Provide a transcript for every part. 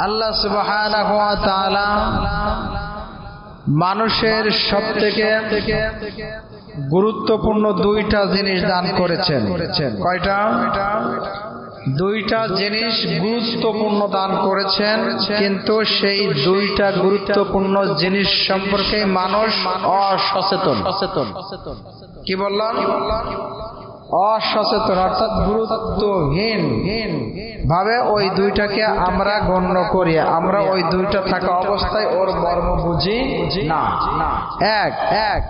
আল্লাহ তাআলা মানুষের সব থেকে গুরুত্বপূর্ণ দুইটা জিনিস দান করেছেন। কয়টা? দুইটা জিনিস গুরুত্বপূর্ণ দান করেছেন কিন্তু সেই দুইটা গুরুত্বপূর্ণ জিনিস সম্পর্কে মানুষ অসচেতন। কি বললাম? অসচেতন, অর্থাৎ গুরুত্বহীন ভাবে ওই দুইটাকে আমরা গণ্য করি। আমরা ওই দুইটা থাকা অবস্থায় ওর মর্ম বুঝি না। এক এক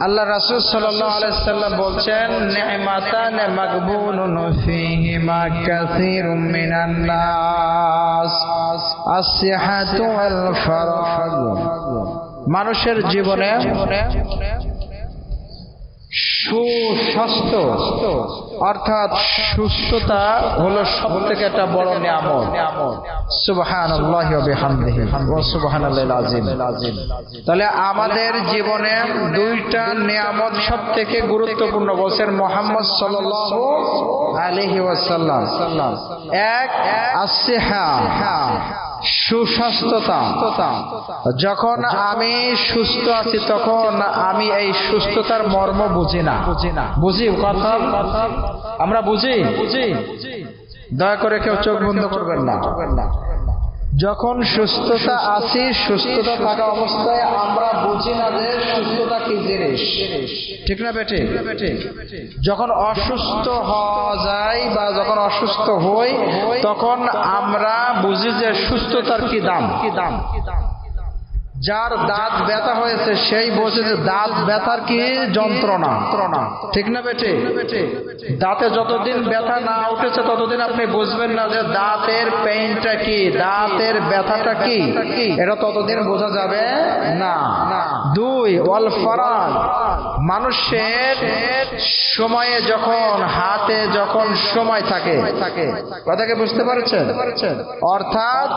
আল্লাহ রাসূল সাল্লাম বলছেন, নি'মাতান মাগবুনুন সুস্বাস্থ্য। অর্থাৎ সুস্থতা হলো সব থেকে একটা বড় নিয়ামত। তাহলে আমাদের জীবনে দুইটা নিয়ামত সব থেকে গুরুত্বপূর্ণ বলছেন মোহাম্মদ সাল্লাল্লাহু আলাইহি ওয়াসাল্লাম। এক আসিহা সুস্বাস্থ্যতা। যখন আমি সুস্থ আছি তখন আমি এই সুস্থতার মর্ম বুঝি না। বুঝি না। বুঝি কথা আমরা বুঝি? বুঝি। দয়া করে কেউ চোখ বন্ধ করবেন না। যখন সুস্থতা আছে সুস্থতা থাকা অবস্থায় আমরা বুঝি না যে সুস্থতা কি জিনিস। ঠিক না বেটে যখন অসুস্থ হওয়া যায় বা যখন অসুস্থ হই তখন আমরা বুঝি যে সুস্থতার কি দাম কি দাম কি দাম। যার দাঁত ব্যথা হয়েছে, সেই বোঝে যে দাঁত ব্যথার কি যন্ত্রণা? ঠিক না বেটে দাঁতে যতদিন ব্যথা না উঠেছে, ততদিন আপনি বুঝবেন না যে দাঁতের পেইনটা কি, দাঁতের ব্যথাটা কি। এটা ততদিন বোঝা যাবে না। দুই অল ফরান মানুষের সময়ে যখন, হাতে যখন সময় থাকে, কথাকে বুঝতে পারছেন? অর্থাৎ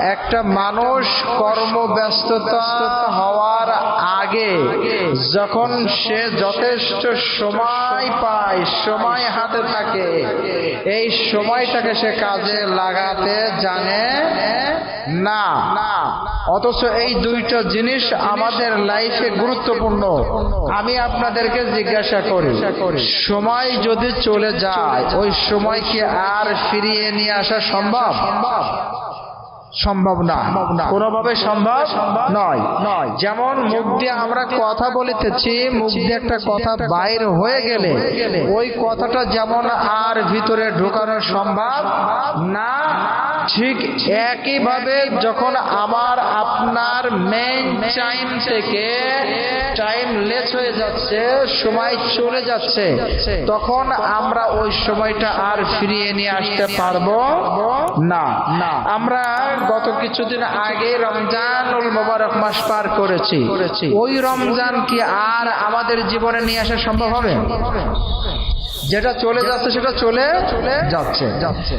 একটা মানুষ কর্মব্যস্ততা হওয়ার আগে যখন সে যথেষ্ট সময় পায়, সময় হাতে থাকে, এই সময়টাকে সে কাজে লাগাতে জানে না। অথচ এই দুইটা জিনিস আমাদের লাইফে গুরুত্বপূর্ণ। আমি আপনাদেরকে জিজ্ঞাসা করি, সময় যদি চলে যায়, ওই সময় কি আর ফিরিয়ে নিয়ে আসা সম্ভব? সম্ভব না। কোনোভাবে সম্ভব নয়। নয়। যেমন মুখ দিয়ে আমরা কথা বলিতেছি মুখ দিয়ে একটা কথা বাইর হয়ে গেলে ওই কথাটা যেমন আর ভিতরে ঢোকানো সম্ভব না ঠিক একইভাবে যখন আমার আপনার মেইন টাইম থেকে যাচ্ছে, সময় চলে যাচ্ছে, তখন আমরা ওই সময়টা আর ফিরিয়ে নিয়ে আসতে পারব না। আমরা গত কিছুদিন আগে রমজানুল মোবারক মাস পার করেছি। ওই রমজান কি আর আমাদের জীবনে নিয়ে আসা সম্ভব হবে? যেটা চলে যাচ্ছে, সেটা চলে যাচ্ছে। যাচ্ছে